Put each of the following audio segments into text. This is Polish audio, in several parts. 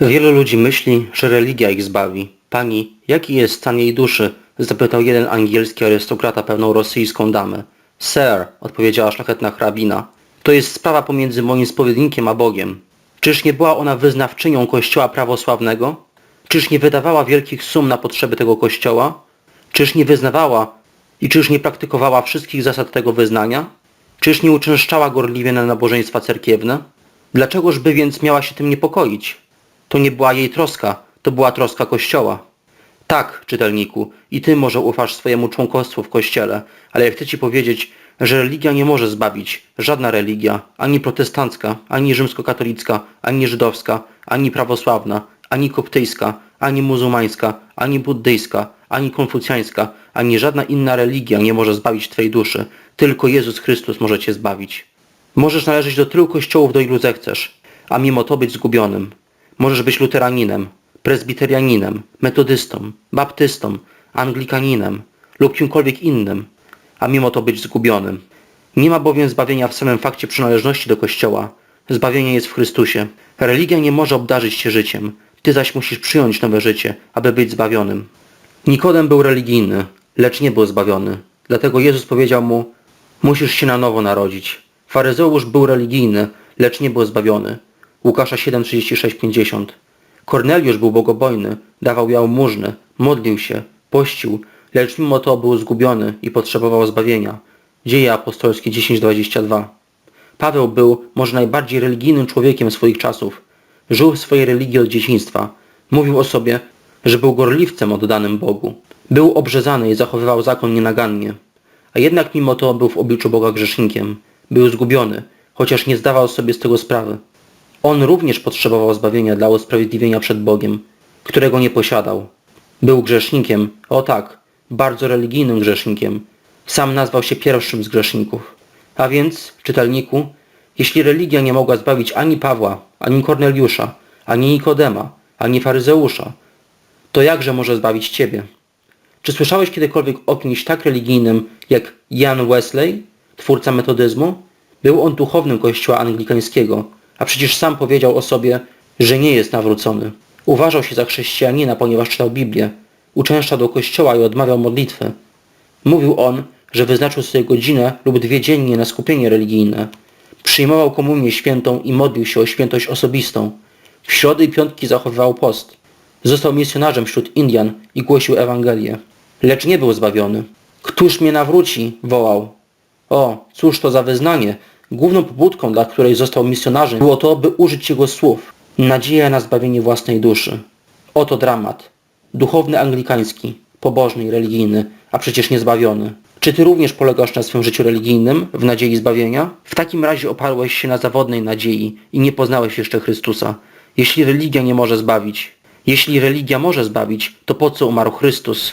Wielu ludzi myśli, że religia ich zbawi. Pani, jaki jest stan jej duszy? Zapytał jeden angielski arystokrata pewną rosyjską damę. Sir, odpowiedziała szlachetna hrabina, to jest sprawa pomiędzy moim spowiednikiem a Bogiem. Czyż nie była ona wyznawczynią kościoła prawosławnego? Czyż nie wydawała wielkich sum na potrzeby tego kościoła? Czyż nie wyznawała i czyż nie praktykowała wszystkich zasad tego wyznania? Czyż nie uczęszczała gorliwie na nabożeństwa cerkiewne? Dlaczegoż by więc miała się tym niepokoić? To nie była jej troska, to była troska Kościoła. Tak, czytelniku, i ty może ufasz swojemu członkostwu w Kościele, ale chcę ci powiedzieć, że religia nie może zbawić, żadna religia, ani protestancka, ani rzymskokatolicka, ani żydowska, ani prawosławna, ani koptyjska, ani muzułmańska, ani buddyjska, ani konfucjańska, ani żadna inna religia nie może zbawić twojej duszy. Tylko Jezus Chrystus może cię zbawić. Możesz należeć do tylu kościołów, do ilu zechcesz, a mimo to być zgubionym. Możesz być luteraninem, prezbiterianinem, metodystą, baptystą, anglikaninem lub kimkolwiek innym, a mimo to być zgubionym. Nie ma bowiem zbawienia w samym fakcie przynależności do Kościoła. Zbawienie jest w Chrystusie. Religia nie może obdarzyć cię życiem. Ty zaś musisz przyjąć nowe życie, aby być zbawionym. Nikodem był religijny, lecz nie był zbawiony. Dlatego Jezus powiedział mu, musisz się na nowo narodzić. Faryzeusz był religijny, lecz nie był zbawiony. Łukasza 7:36-50. Korneliusz był bogobojny, dawał jałmużnę, modlił się, pościł, lecz mimo to był zgubiony i potrzebował zbawienia. Dzieje apostolskie 10:22. Paweł był może najbardziej religijnym człowiekiem swoich czasów. Żył w swojej religii od dzieciństwa. Mówił o sobie, że był gorliwcem oddanym Bogu. Był obrzezany i zachowywał zakon nienagannie. A jednak mimo to był w obliczu Boga grzesznikiem. Był zgubiony, chociaż nie zdawał sobie z tego sprawy. On również potrzebował zbawienia dla usprawiedliwienia przed Bogiem, którego nie posiadał. Był grzesznikiem, o tak, bardzo religijnym grzesznikiem. Sam nazwał się pierwszym z grzeszników. A więc, czytelniku, jeśli religia nie mogła zbawić ani Pawła, ani Korneliusza, ani Nikodema, ani faryzeusza, to jakże może zbawić Ciebie? Czy słyszałeś kiedykolwiek o kimś tak religijnym jak Jan Wesley, twórca metodyzmu? Był on duchownym kościoła anglikańskiego, a przecież sam powiedział o sobie, że nie jest nawrócony. Uważał się za chrześcijanina, ponieważ czytał Biblię. Uczęszczał do kościoła i odmawiał modlitwy. Mówił on, że wyznaczył sobie godzinę lub dwie dziennie na skupienie religijne. Przyjmował komunię świętą i modlił się o świętość osobistą. W środy i piątki zachowywał post. Został misjonarzem wśród Indian i głosił Ewangelię. Lecz nie był zbawiony. Któż mnie nawróci? wołał. O, cóż to za wyznanie. Główną pobudką, dla której został misjonarzem, było to, by użyć jego słów. Nadzieja na zbawienie własnej duszy. Oto dramat. Duchowny anglikański, pobożny i religijny, a przecież niezbawiony. Czy ty również polegasz na swym życiu religijnym, w nadziei zbawienia? W takim razie oparłeś się na zawodnej nadziei i nie poznałeś jeszcze Chrystusa. Jeśli religia nie może zbawić, jeśli religia może zbawić, to po co umarł Chrystus?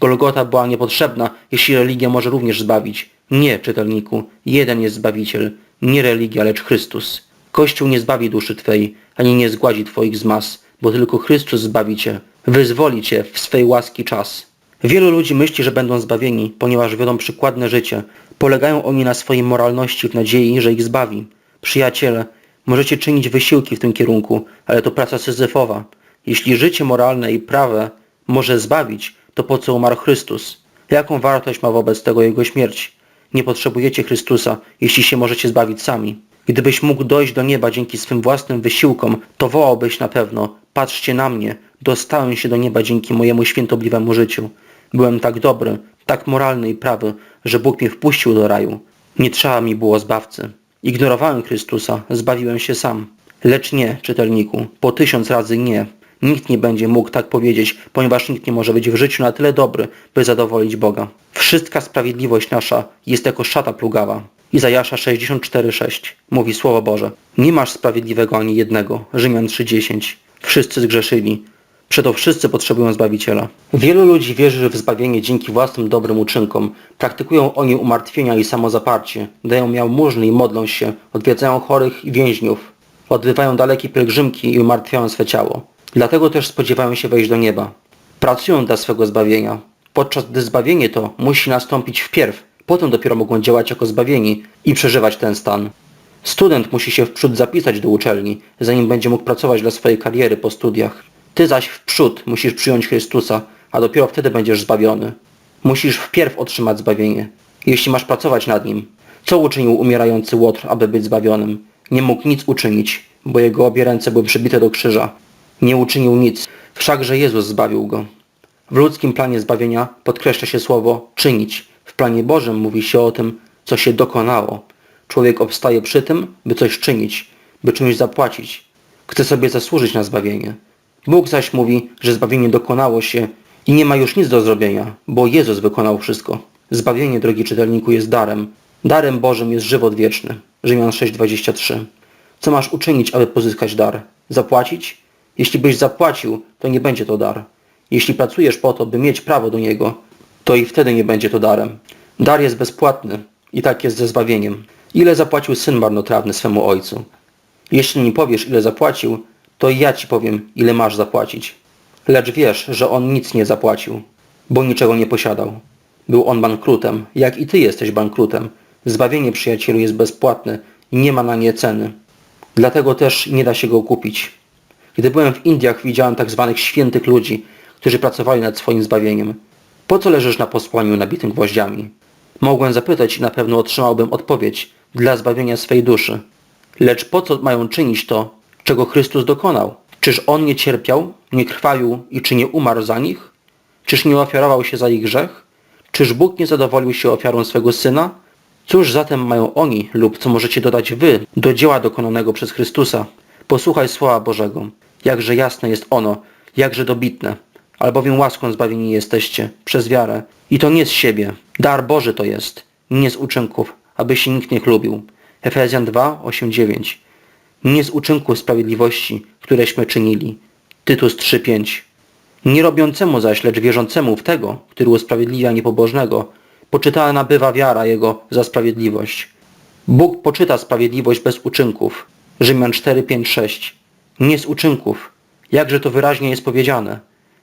Golgota była niepotrzebna, jeśli religia może również zbawić. Nie, czytelniku, jeden jest Zbawiciel, nie religia, lecz Chrystus. Kościół nie zbawi duszy Twej, ani nie zgładzi Twoich zmas, bo tylko Chrystus zbawi Cię, wyzwoli Cię w swej łaski czas. Wielu ludzi myśli, że będą zbawieni, ponieważ wiodą przykładne życie. Polegają oni na swojej moralności w nadziei, że ich zbawi. Przyjaciele, możecie czynić wysiłki w tym kierunku, ale to praca syzyfowa. Jeśli życie moralne i prawe może zbawić, to po co umarł Chrystus? Jaką wartość ma wobec tego Jego śmierć? Nie potrzebujecie Chrystusa, jeśli się możecie zbawić sami. Gdybyś mógł dojść do nieba dzięki swym własnym wysiłkom, to wołałbyś na pewno, patrzcie na mnie, dostałem się do nieba dzięki mojemu świętobliwemu życiu. Byłem tak dobry, tak moralny i prawy, że Bóg mnie wpuścił do raju. Nie trzeba mi było zbawcy. Ignorowałem Chrystusa, zbawiłem się sam. Lecz nie, czytelniku, po tysiąc razy nie. Nikt nie będzie mógł tak powiedzieć, ponieważ nikt nie może być w życiu na tyle dobry, by zadowolić Boga. Wszystka sprawiedliwość nasza jest jako szata plugawa. Izajasza 64,6 mówi Słowo Boże. Nie masz sprawiedliwego ani jednego. Rzymian 3,10. Wszyscy zgrzeszyli. Przeto wszyscy potrzebują Zbawiciela. Wielu ludzi wierzy w zbawienie dzięki własnym dobrym uczynkom. Praktykują oni umartwienia i samozaparcie. Dają jałmużny i modlą się. Odwiedzają chorych i więźniów. Odbywają dalekie pielgrzymki i umartwiają swe ciało. Dlatego też spodziewają się wejść do nieba. Pracują dla swego zbawienia. Podczas gdy zbawienie to musi nastąpić wpierw. Potem dopiero mogą działać jako zbawieni i przeżywać ten stan. Student musi się wprzód zapisać do uczelni, zanim będzie mógł pracować dla swojej kariery po studiach. Ty zaś wprzód musisz przyjąć Chrystusa, a dopiero wtedy będziesz zbawiony. Musisz wpierw otrzymać zbawienie, jeśli masz pracować nad nim. Co uczynił umierający Łotr, aby być zbawionym? Nie mógł nic uczynić, bo jego obie ręce były przybite do krzyża. Nie uczynił nic, wszakże Jezus zbawił go. W ludzkim planie zbawienia podkreśla się słowo czynić. W planie Bożym mówi się o tym, co się dokonało. Człowiek obstaje przy tym, by coś czynić, by czymś zapłacić. Chce sobie zasłużyć na zbawienie. Bóg zaś mówi, że zbawienie dokonało się i nie ma już nic do zrobienia, bo Jezus wykonał wszystko. Zbawienie, drogi czytelniku, jest darem. Darem Bożym jest żywot wieczny. Rzymian 6,23. Co masz uczynić, aby pozyskać dar? Zapłacić? Jeśli byś zapłacił, to nie będzie to dar. Jeśli pracujesz po to, by mieć prawo do niego, to i wtedy nie będzie to darem. Dar jest bezpłatny i tak jest ze zbawieniem. Ile zapłacił syn marnotrawny swemu ojcu? Jeśli nie powiesz, ile zapłacił, to ja ci powiem, ile masz zapłacić. Lecz wiesz, że on nic nie zapłacił, bo niczego nie posiadał. Był on bankrutem, jak i ty jesteś bankrutem. Zbawienie przyjacielu jest bezpłatne nie ma na nie ceny. Dlatego też nie da się go kupić. Gdy byłem w Indiach, widziałem tak zwanych świętych ludzi, którzy pracowali nad swoim zbawieniem. Po co leżysz na posłaniu nabitym gwoździami? Mogłem zapytać i na pewno otrzymałbym odpowiedź dla zbawienia swej duszy. Lecz po co mają czynić to, czego Chrystus dokonał? Czyż On nie cierpiał, nie krwawił i czy nie umarł za nich? Czyż nie ofiarował się za ich grzech? Czyż Bóg nie zadowolił się ofiarą swego Syna? Cóż zatem mają oni lub co możecie dodać wy do dzieła dokonanego przez Chrystusa? Posłuchaj Słowa Bożego. Jakże jasne jest ono, jakże dobitne. Albowiem łaską zbawieni jesteście przez wiarę. I to nie z siebie. Dar Boży to jest, nie z uczynków, aby się nikt nie chlubił. Efezjan 2, 8, 9. Nie z uczynków sprawiedliwości, któreśmy czynili. Tytus 3, 5. Nie robiącemu zaś, lecz wierzącemu w tego, który usprawiedliwia niepobożnego, poczytana bywa wiara jego za sprawiedliwość. Bóg poczyta sprawiedliwość bez uczynków. Rzymian 4, 5, 6. Nie z uczynków. Jakże to wyraźnie jest powiedziane.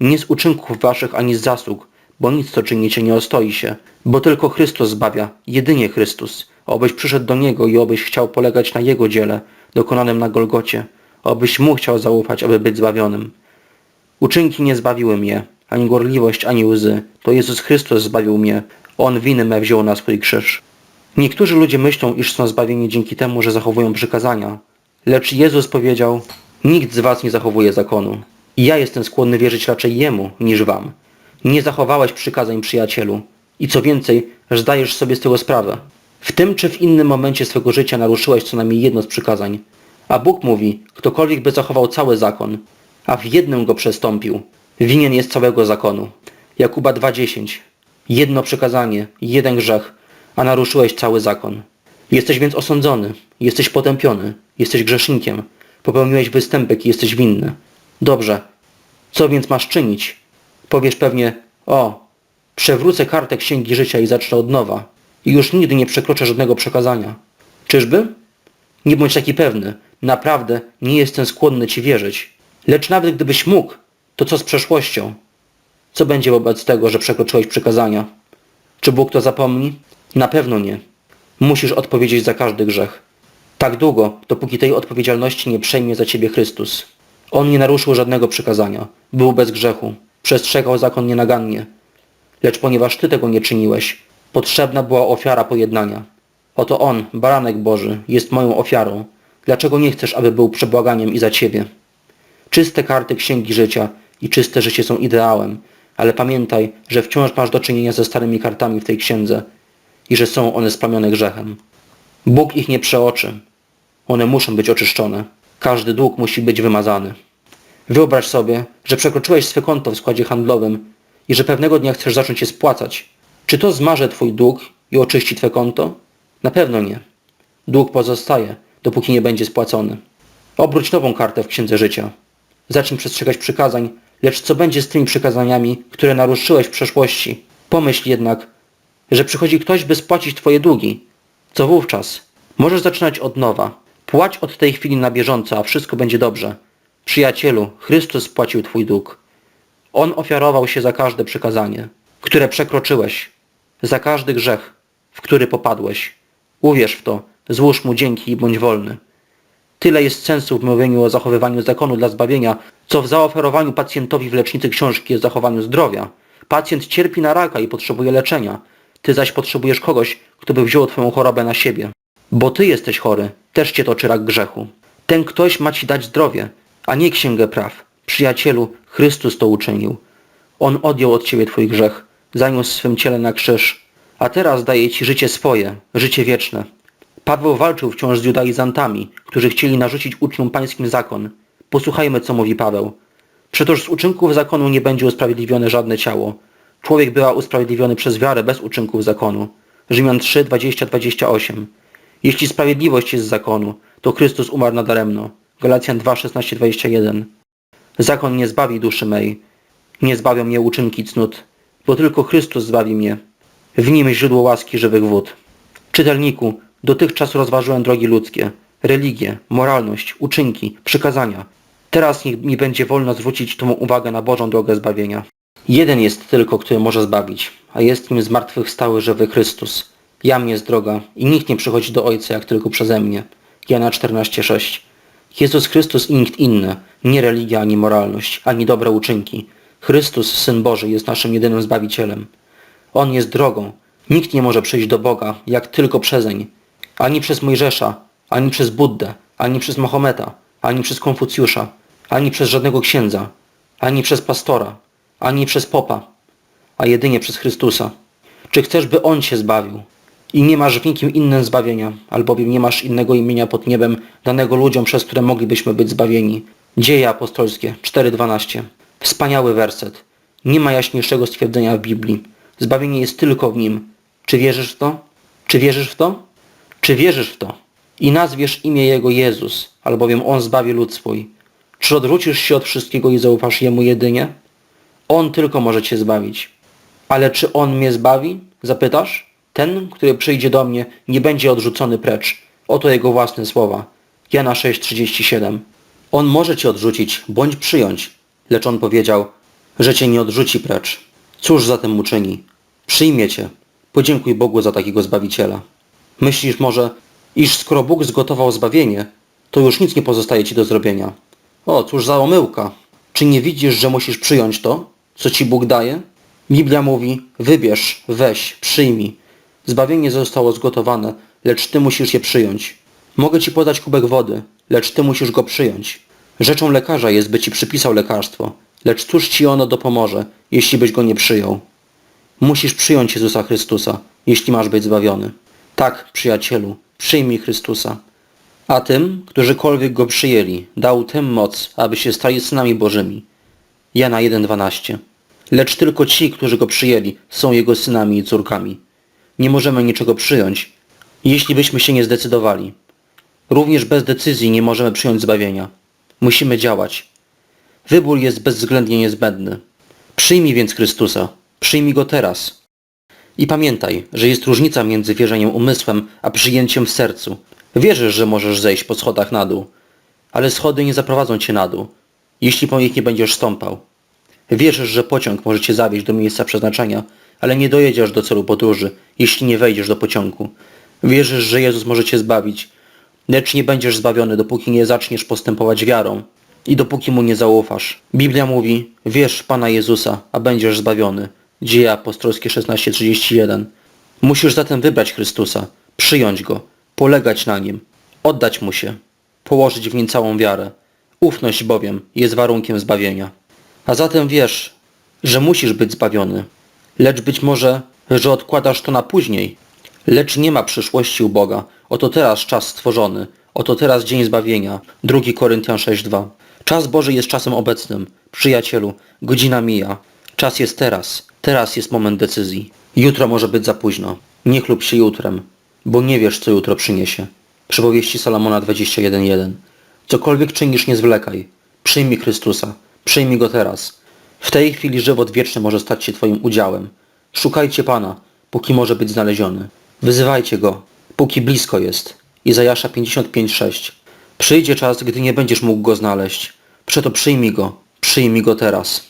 Nie z uczynków waszych ani z zasług, bo nic co czynicie nie ostoi się, bo tylko Chrystus zbawia, jedynie Chrystus. Obyś przyszedł do Niego i obyś chciał polegać na Jego dziele, dokonanym na Golgocie. Obyś Mu chciał zaufać, aby być zbawionym. Uczynki nie zbawiły mnie, ani gorliwość, ani łzy. To Jezus Chrystus zbawił mnie. On winy me wziął na swój krzyż. Niektórzy ludzie myślą, iż są zbawieni dzięki temu, że zachowują przykazania. Lecz Jezus powiedział, nikt z was nie zachowuje zakonu. Ja jestem skłonny wierzyć raczej Jemu, niż wam. Nie zachowałeś przykazań przyjacielu. I co więcej, zdajesz sobie z tego sprawę. W tym czy w innym momencie swego życia naruszyłeś co najmniej jedno z przykazań. A Bóg mówi, ktokolwiek by zachował cały zakon, a w jednym go przestąpił, winien jest całego zakonu. Jakuba 2.10. Jedno przykazanie, jeden grzech, a naruszyłeś cały zakon. Jesteś więc osądzony, jesteś potępiony, jesteś grzesznikiem, popełniłeś występek i jesteś winny. Dobrze, co więc masz czynić? Powiesz pewnie, o, przewrócę kartę księgi życia i zacznę od nowa i już nigdy nie przekroczę żadnego przekazania. Czyżby? Nie bądź taki pewny, naprawdę nie jestem skłonny Ci wierzyć. Lecz nawet gdybyś mógł, to co z przeszłością? Co będzie wobec tego, że przekroczyłeś przykazania? Czy Bóg to zapomni? Na pewno nie. Musisz odpowiedzieć za każdy grzech. Tak długo, dopóki tej odpowiedzialności nie przejmie za ciebie Chrystus. On nie naruszył żadnego przykazania. Był bez grzechu. Przestrzegał zakon nienagannie. Lecz ponieważ ty tego nie czyniłeś, potrzebna była ofiara pojednania. Oto On, baranek Boży, jest moją ofiarą. Dlaczego nie chcesz, aby był przebłaganiem i za ciebie? Czyste karty księgi życia i czyste życie są ideałem, ale pamiętaj, że wciąż masz do czynienia ze starymi kartami w tej księdze i że są one splamione grzechem. Bóg ich nie przeoczy. One muszą być oczyszczone. Każdy dług musi być wymazany. Wyobraź sobie, że przekroczyłeś swe konto w składzie handlowym i że pewnego dnia chcesz zacząć je spłacać. Czy to zmaże twój dług i oczyści twe konto? Na pewno nie. Dług pozostaje, dopóki nie będzie spłacony. Obróć nową kartę w księdze życia. Zacznij przestrzegać przykazań, lecz co będzie z tymi przykazaniami, które naruszyłeś w przeszłości? Pomyśl jednak, że przychodzi ktoś, by spłacić twoje długi. Co wówczas? Możesz zaczynać od nowa. Płać od tej chwili na bieżąco, a wszystko będzie dobrze. Przyjacielu, Chrystus spłacił twój dług. On ofiarował się za każde przykazanie, które przekroczyłeś, za każdy grzech, w który popadłeś. Uwierz w to, Złóż mu dzięki i bądź wolny. Tyle jest sensu w mówieniu o zachowywaniu zakonu dla zbawienia, co w zaoferowaniu pacjentowi w lecznicy książki o zachowaniu zdrowia. Pacjent cierpi na raka i potrzebuje leczenia. Ty zaś potrzebujesz kogoś, kto by wziął twoją chorobę na siebie. Bo ty jesteś chory, też cię toczy rak grzechu. Ten ktoś ma ci dać zdrowie, a nie księgę praw. Przyjacielu, Chrystus to uczynił. On odjął od ciebie twój grzech, zaniósł swym ciele na krzyż, a teraz daje ci życie swoje, życie wieczne. Paweł walczył wciąż z judaizantami, którzy chcieli narzucić uczniom pańskim zakon. Posłuchajmy, co mówi Paweł. Przetoż z uczynków zakonu nie będzie usprawiedliwione żadne ciało. Człowiek była usprawiedliwiony przez wiarę bez uczynków zakonu. Rzymian 3, 20, 28. Jeśli sprawiedliwość jest z zakonu, to Chrystus umarł nadaremno. Galacjan 2, 16, 21. Zakon nie zbawi duszy mej. Nie zbawią mnie uczynki cnót, bo tylko Chrystus zbawi mnie. W nim źródło łaski żywych wód. Czytelniku, dotychczas rozważyłem drogi ludzkie, religię, moralność, uczynki, przykazania. Teraz niech mi będzie wolno zwrócić tą uwagę na Bożą drogę zbawienia. Jeden jest tylko, który może zbawić, a jest nim zmartwychwstały żywy Chrystus. Jam jest droga i nikt nie przychodzi do Ojca jak tylko przeze mnie. Jana 14,6 Jezus Chrystus i nikt inny, nie religia ani moralność, ani dobre uczynki. Chrystus, Syn Boży, jest naszym jedynym Zbawicielem. On jest drogą. Nikt nie może przyjść do Boga, jak tylko przezeń. Ani przez Mojżesza, ani przez Buddę, ani przez Mahometa, ani przez Konfucjusza, ani przez żadnego księdza, ani przez pastora, ani przez popa, a jedynie przez Chrystusa. Czy chcesz, by On cię zbawił? I nie masz w nikim innym zbawienia, albowiem nie masz innego imienia pod niebem danego ludziom, przez które moglibyśmy być zbawieni. Dzieje apostolskie 4.12 Wspaniały werset. Nie ma jaśniejszego stwierdzenia w Biblii. Zbawienie jest tylko w Nim. Czy wierzysz w to? Czy wierzysz w to? Czy wierzysz w to? I nazwiesz imię Jego Jezus, albowiem On zbawi lud swój. Czy odwrócisz się od wszystkiego i zaufasz Jemu jedynie? On tylko może Cię zbawić. Ale czy On mnie zbawi? Zapytasz? Ten, który przyjdzie do mnie, nie będzie odrzucony precz. Oto Jego własne słowa. Jana 6,37 On może Cię odrzucić, bądź przyjąć. Lecz On powiedział, że Cię nie odrzuci precz. Cóż zatem uczyni? Przyjmie Cię. Podziękuj Bogu za takiego Zbawiciela. Myślisz może, iż skoro Bóg zgotował zbawienie, to już nic nie pozostaje Ci do zrobienia. O, cóż za omyłka. Czy nie widzisz, że musisz przyjąć to, co Ci Bóg daje? Biblia mówi, wybierz, weź, przyjmij. Zbawienie zostało zgotowane, lecz Ty musisz je przyjąć. Mogę Ci podać kubek wody, lecz Ty musisz go przyjąć. Rzeczą lekarza jest, by Ci przypisał lekarstwo, lecz cóż Ci ono dopomoże, jeśli byś go nie przyjął? Musisz przyjąć Jezusa Chrystusa, jeśli masz być zbawiony. Tak, przyjacielu, przyjmij Chrystusa. A tym, którzykolwiek go przyjęli, dał tym moc, aby się stali synami Bożymi. Jana 1,12 Lecz tylko ci, którzy go przyjęli, są jego synami i córkami. Nie możemy niczego przyjąć, jeśli byśmy się nie zdecydowali. Również bez decyzji nie możemy przyjąć zbawienia. Musimy działać. Wybór jest bezwzględnie niezbędny. Przyjmij więc Chrystusa. Przyjmij Go teraz. I pamiętaj, że jest różnica między wierzeniem umysłem, a przyjęciem w sercu. Wierzysz, że możesz zejść po schodach na dół, ale schody nie zaprowadzą cię na dół, jeśli po nich nie będziesz stąpał. Wierzysz, że pociąg może cię zawieźć do miejsca przeznaczenia, ale nie dojedziesz do celu podróży, jeśli nie wejdziesz do pociągu. Wierzysz, że Jezus może cię zbawić, lecz nie będziesz zbawiony, dopóki nie zaczniesz postępować wiarą i dopóki Mu nie zaufasz. Biblia mówi, wierz Pana Jezusa, a będziesz zbawiony. Dzieje apostolskie 16:31. Musisz zatem wybrać Chrystusa, przyjąć Go, polegać na Nim, oddać Mu się, położyć w Nim całą wiarę. Ufność bowiem jest warunkiem zbawienia. A zatem wiesz, że musisz być zbawiony. Lecz być może, że odkładasz to na później. Lecz nie ma przyszłości u Boga. Oto teraz czas stworzony. Oto teraz dzień zbawienia. 2 Koryntian 6:2. Czas Boży jest czasem obecnym. Przyjacielu, godzina mija. Czas jest teraz. Teraz jest moment decyzji. Jutro może być za późno. Nie chlub się jutrem, bo nie wiesz, co jutro przyniesie. Przypowieści Salomona 21:1. Cokolwiek czynisz, nie zwlekaj. Przyjmij Chrystusa. Przyjmij Go teraz. W tej chwili żywot wieczny może stać się Twoim udziałem. Szukajcie Pana, póki może być znaleziony. Wyzywajcie Go, póki blisko jest. Izajasza 55:6. Przyjdzie czas, gdy nie będziesz mógł Go znaleźć. Przeto przyjmij Go, przyjmij Go teraz.